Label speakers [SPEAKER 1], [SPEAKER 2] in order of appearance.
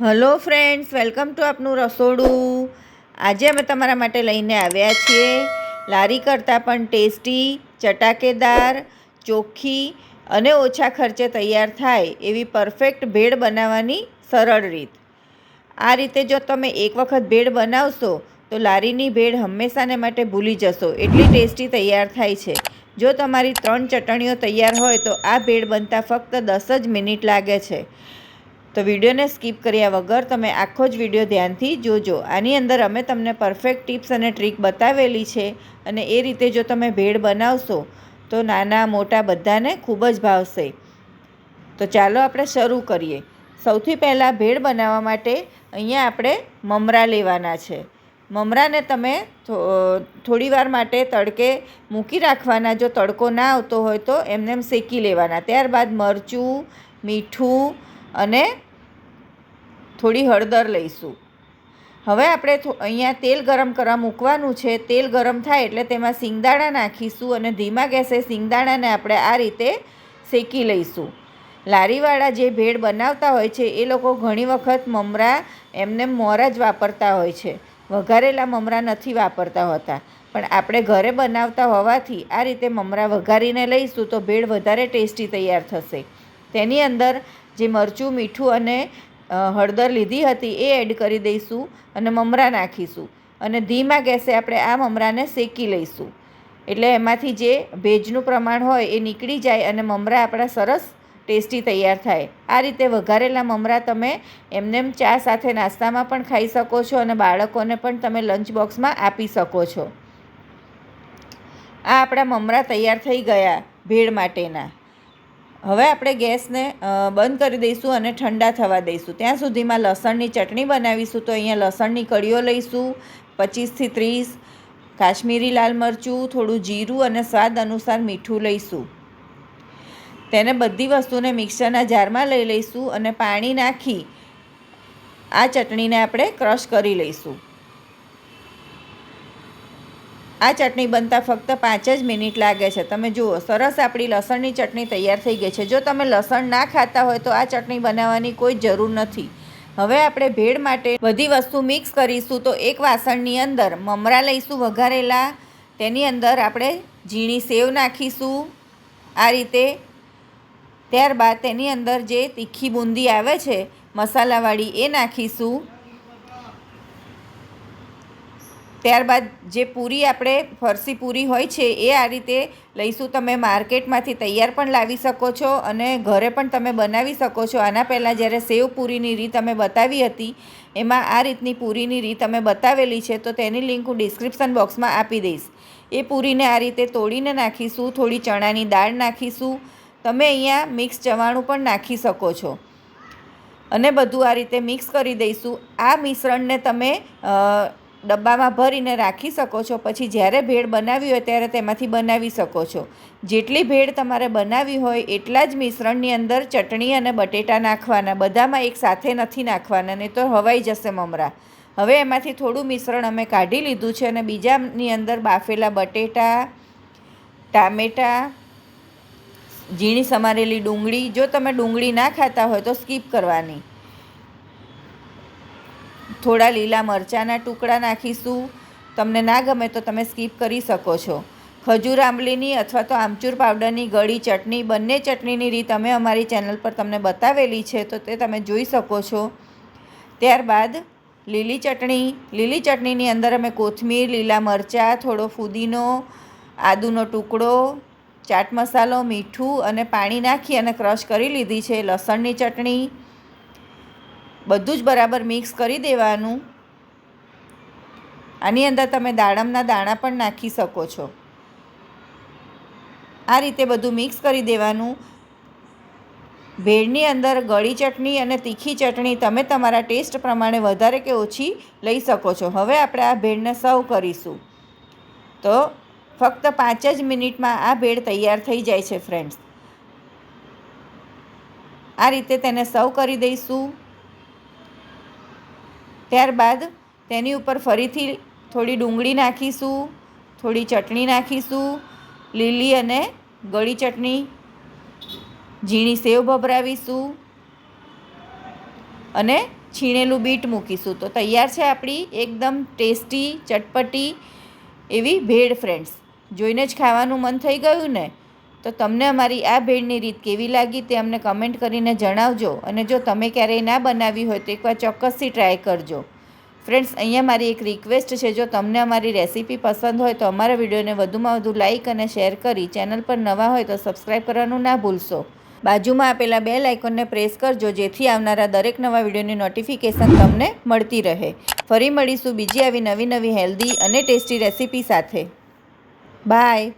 [SPEAKER 1] Hello friends, welcome to આપનું રસોડું. આજે અમે તમારા માટે લઈને આવ્યા છીએ લારી કરતાં પણ ટેસ્ટી, ચટાકેદાર, ચોખ્ખી અને ઓછા ખર્ચે તૈયાર થાય એવી પરફેક્ટ ભેળ બનાવવાની સરળ રીત. આ રીતે જો તમે એક વખત ભેળ બનાવશો, તો લારીની ભેળ હંમેશાને માટે ભૂલી જશો. એટલી ટેસ્ટી તૈયાર થાય છે. જો તમારી ત્રણ ચટણીઓ તૈયાર હોય, તો આ ભેળ બનતા ફક્ત દસ જ મિનિટ લાગે છે. તો વિડીયોને સ્કીપ કર્યા વગર તમે આખો જ વીડિયો ધ્યાનથી જોજો. આની અંદર અમે તમને પરફેક્ટ ટિપ્સ અને ટ્રીક બતાવેલી છે અને એ રીતે જો તમે ભેળ બનાવશો તો નાના મોટા બધાને ખૂબ જ ભાવશે. તો ચાલો આપણે શરૂ કરીએ. સૌથી પહેલાં ભેળ બનાવવા માટે અહીંયા આપણે મમરા લેવાના છે. મમરાને તમે થોડી વાર માટે તડકે મૂકી રાખવાના. જો તડકો ના આવતો હોય તો એમને એમ શેકી લેવાના. ત્યારબાદ મરચું, મીઠું અને થોડી હળદર લઈશું. હવે આપણે અહીંયા તેલ ગરમ કરવા મૂકવાનું છે. તેલ ગરમ થાય એટલે તેમાં સિંગદાણા નાખીશું અને ધીમા ગેસે સિંગદાણાને આપણે આ રીતે શેકી લઈશું. લારીવાળા જે ભેળ બનાવતા હોય છે, એ લોકો ઘણી વખત મમરા એમને મોરા જ વાપરતા હોય છે. વઘારેલા મમરા નથી વાપરતા હોતા. પણ આપણે ઘરે બનાવતા હોવાથી આ રીતે મમરા વઘારીને લઈશું તો ભેળ વધારે ટેસ્ટી તૈયાર થશે. તેની અંદર જે મરચું, મીઠું અને હળદર લીધી હતી એ એડ કરી દઈશું અને મમરા નાખીશું. અને ધીમા ગેસે આપણે આ મમરાને શેકી લઈશું. એટલે એમાંથી જે ભેજનું પ્રમાણ હોય એ નીકળી જાય અને મમરા આપણા સરસ ટેસ્ટી તૈયાર થાય. આ રીતે વઘારેલા મમરા તમે એમનેમ ચા સાથે નાસ્તામાં પણ ખાઈ શકો છો અને બાળકોને પણ તમે લંચ બોક્સમાં આપી શકો છો. આ આપણા મમરા તૈયાર થઈ ગયા ભેળ માટેના. હવે આપણે ગેસને બંધ કરી દઈશું અને ઠંડા થવા દઈશું. ત્યાં સુધીમાં લસણની ચટણી બનાવીશું તો અહીંયા લસણની કળીઓ લઈશું, પચીસથી ત્રીસ, કાશ્મીરી લાલ મરચું, થોડું જીરું અને સ્વાદ અનુસાર મીઠું લઈશું. તેને બધી વસ્તુને મિક્સરના જારમાં લઈ લઈશું અને પાણી નાખી આ ચટણીને આપણે ક્રશ કરી લઈશું. આ ચટણી બનતા ફક્ત પાંચ જ મિનિટ લાગે છે. તમે જુઓ, સરસ આપણી લસણની ચટણી તૈયાર થઈ ગઈ છે. જો તમે લસણ ના ખાતા હોય તો આ ચટણી બનાવવાની કોઈ જરૂર નથી. હવે આપણે ભેળ માટે બધી વસ્તુ મિક્સ કરીશું તો એક વાસણની અંદર મમરા લઈશું વઘારેલા. તેની અંદર આપણે ઝીણી સેવ નાખીશું આ રીતે. ત્યારબાદ તેની અંદર જે તીખી બુંદી આવે છે, મસાલાવાળી એ નાખીશું. ત્યારબાદ જે પૂરી આપણે ફરસી પૂરી હોય છે, એ આ રીતે લઈશું. તમે માર્કેટમાંથી તૈયાર પણ લાવી શકો છો અને ઘરે પણ તમે બનાવી શકો છો. આના પહેલાં જ્યારે સેવ પૂરીની રીત અમે બતાવી હતી, એમાં આ રીતની પૂરીની રીત અમે બતાવેલી છે, તો તેની લિંક હું ડિસ્ક્રિપ્શન બોક્સમાં આપી દઈશ. એ પૂરીને આ રીતે તોડીને નાખીશું, થોડી ચણાની દાળ નાખીશું. તમે અહીંયા મિક્સ ચવાણું પણ નાખી શકો છો. અને બધું આ રીતે મિક્સ કરી દઈશું. આ મિશ્રણને તમે ડબ્બામાં ભરીને રાખી શકો છો. પછી જ્યારે ભેળ બનાવી હોય ત્યારે તેમાંથી બનાવી શકો છો. જેટલી ભેળ તમારે બનાવી હોય એટલા જ મિશ્રણની અંદર ચટણી અને બટેટા નાખવાના, બધામાં એક સાથે નથી નાખવાના, નહીં તો હવાઈ જશે મમરા. હવે એમાંથી થોડું મિશ્રણ અમે કાઢી લીધું છે અને બીજાની અંદર બાફેલા બટેટા, ટામેટાં, ઝીણી સમારેલી ડુંગળી, જો તમે ડુંગળી ના ખાતા હોય તો સ્કીપ કરવાની. થોડા લીલા મરચાંના ટુકડા નાખીશું. તમને ના ગમે તો તમે સ્કીપ કરી શકો છો. ખજૂર આંબલીની અથવા તો આમચૂર પાવડરની ગળી ચટણી, બંને ચટણીની રીત અમે અમારી ચેનલ પર તમને બતાવેલી છે, તો તે તમે જોઈ શકો છો. ત્યારબાદ લીલી ચટણી. લીલી ચટણીની અંદર અમે કોથમીર, લીલા મરચાં, થોડો ફુદીનો, આદુનો ટુકડો, ચાટ મસાલો, મીઠું અને પાણી નાખી અને ક્રશ કરી લીધી છે. લસણની ચટણી બધું જ બરાબર મિક્સ કરી દેવાનું. આની અંદર તમે દાડમના દાણા પણ નાખી શકો છો. આ રીતે બધું મિક્સ કરી દેવાનું. ભેળની અંદર ગળી ચટણી અને તીખી ચટણી તમે તમારા ટેસ્ટ પ્રમાણે વધારે કે ઓછી લઈ શકો છો. હવે આપણે આ ભેળને સર્વ કરીશું. તો ફક્ત પાંચ જ મિનિટમાં આ ભેળ તૈયાર થઈ જાય છે ફ્રેન્ડ્સ આ રીતે તેને સર્વ કરી દઈશું. ત્યારબાદ તેની ઉપર ફરીથી થોડી ડુંગળી નાખીશું, થોડી ચટણી નાખીશું, લીલી અને ગળી ચટણી, ઝીણી સેવ ભભરાવીશું અને છીણેલું બીટ મૂકીશું. તો તૈયાર છે આપણી એકદમ ટેસ્ટી, ચટપટી એવી ભેળ ફ્રેન્ડ્સ જોઈને જ ખાવાનું મન થઈ ગયું ને? તો તમને અમારી આ ભેળની રીત કેવી લાગી તે અમને કમેન્ટ કરીને જણાવજો અને જો તમે ક્યારેય ના બનાવી હોય તો એકવાર ચોક્કસથી ટ્રાય કરજો. ફ્રેન્ડ્સ, અહીંયા મારી એક રિક્વેસ્ટ છે, જો તમને અમારી રેસીપી પસંદ હોય તો અમારા વિડીયોને વધુમાં વધુ લાઇક અને શેર કરી ચેનલ પર નવા હોય તો સબસ્ક્રાઈબ કરવાનું ના ભૂલશો. બાજુમાં આપેલા બે લાઇકોનને પ્રેસ કરજો, જેથી આવનારા દરેક નવા વિડીયોની નોટિફિકેશન તમને મળતી રહે. ફરી મળીશું બીજી આવી નવી નવી હેલ્ધી અને ટેસ્ટી રેસીપી સાથે. બાય.